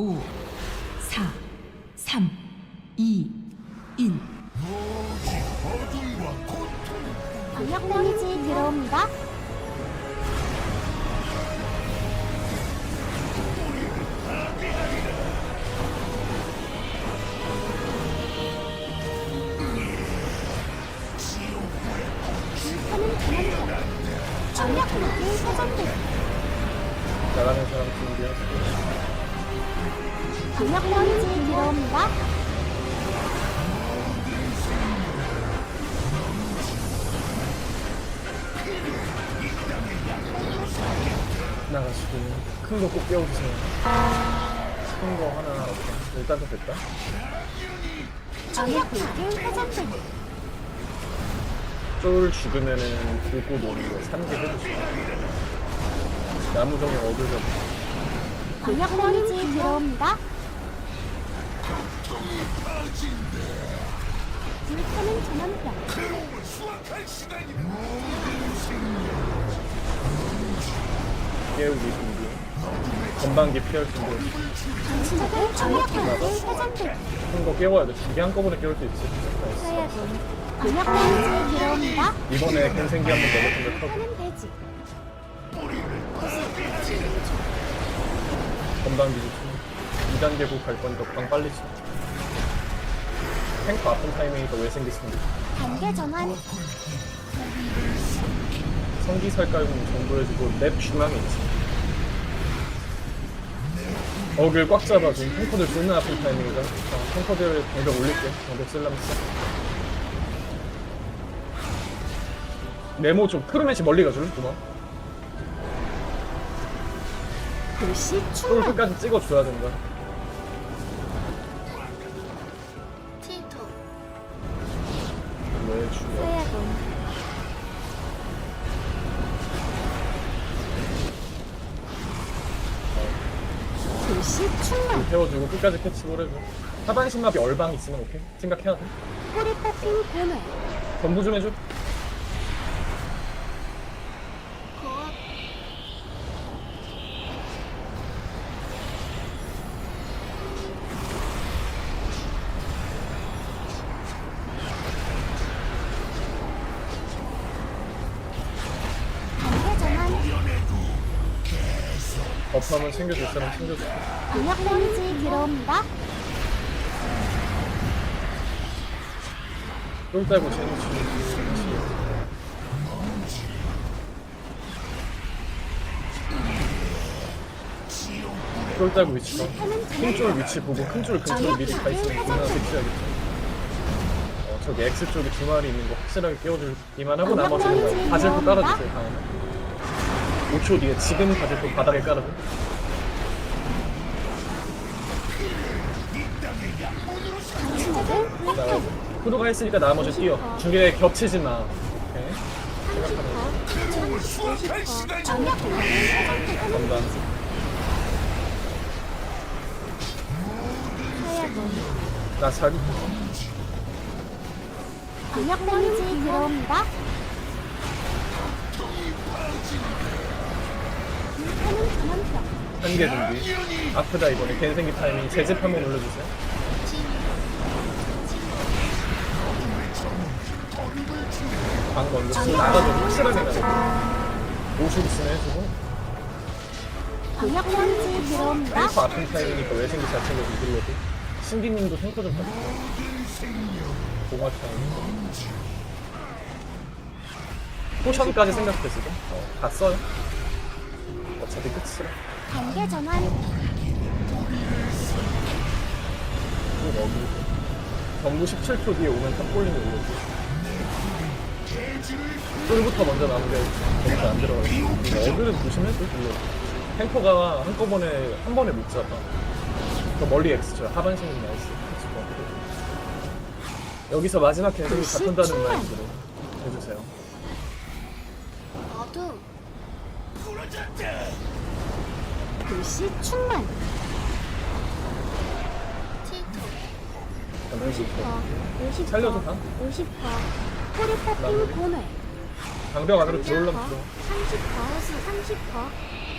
5, 4, 3, 2, 1. 방역 데미지 들어옵니다. 나가는 사람 준비하시고 방역 데미지 들어옵니다. 나가시고 큰 거꼭 깨워주세요. 큰 거 하나 일단 도 됐다. 전력 공격이 회전됩 쫄 죽으면은 들고 노는 거 산게 해주시고 나무 정에 얻으려 방역 데미지 들어옵니다. 불타는 전환경 깨우기 준비 건방기 피할 준비 당신에게 전력 공격이 회전됩 큰거 깨워야 돼. 두개 한꺼번에 깨울 수 있지. 데미지 들어옵니다. 이번에 갱생기 한번 건방기 좀 2단계 국갈 거니까 방 빨리 쳐 탱크 아픈 타이밍이니까 왜 생겼습니다 단계 전환. 성기살 깔고 정보해주고 랩 중앙에 있지. 어글 꽉 잡아 지금 탱커들 존나 아픈 타이밍이다. 어, 탱커들 방벽 올릴게. 방벽 쓸라면 써 네모 좀 크루맨치 멀리 가줄 고마워 글씨 쫄 충만 끝까지 찍어줘야 된다 서야군 글씨 충만 태워주고 끝까지 캐치볼 해줘. 하반신 맙이 얼방 있으면 오케이. 생각해야 돼. 꼬리 뽑힌 고뇌 전부 좀 해줘 버프하면 챙겨줄 사람 챙겨줘 방역 데미지 들어옵니다. 쫄 따고 재밌지 쫄 따고 위치가 큰쫄 위치 보고 큰쫄 근처에 미리 가 있으면 존나 섹시하겠지 어 저기 X 쪽에 두 마리 있는 거 확실하게 깨워주기만 하고 나머지는 바질도 깔아주세요 다음에 5초 뒤에 지금 바질도 바닥에 깔아줘 후드가 했으니까 나머지 뛰어. 중간에 겹치지 마. 오케이. 생각하면 전력 공격이 회전되는 전반. 서야군 나 잘. 방역 데미지 들어옵니다. 한개 준비. 아프다 이번에. 갠생기 타이밍. 제집 한번 올려주세요. 방 먼저 쓰고 나가줘. 확실하게 나가줘. 50 있으면 해주고. 방역 데미지 들어옵니다. 탱커 아픈 타이밍이니까 외생기 잘 챙겨서 눌러도. 신기님도 탱커 좀 봐주세요. 공화 타이밍. 포션까지 생각했어. 어, 다 써요. 어차피 끝이라. 단계 전환. 또 먹이고 전부 17초 뒤에 오면 탑볼링이 올려줘. 쫄부터 먼저 나오게 거기서 안 들어가요. 이거 어그는 조심해줘 물론 탱커가 한꺼번에 한 번에 못 잡아. 더 멀리 엑스죠. 하반신이 나이스. 여기서 마지막 잡힌다는 충만. 마인드로 해주세요. 어둠 글씨 충만. 전부 50% 50% 살려줘, 다? 50% 꼬리 뽑힌 나머지? 고뇌 방벽 안으로 들어오려면 들어. 30% 30%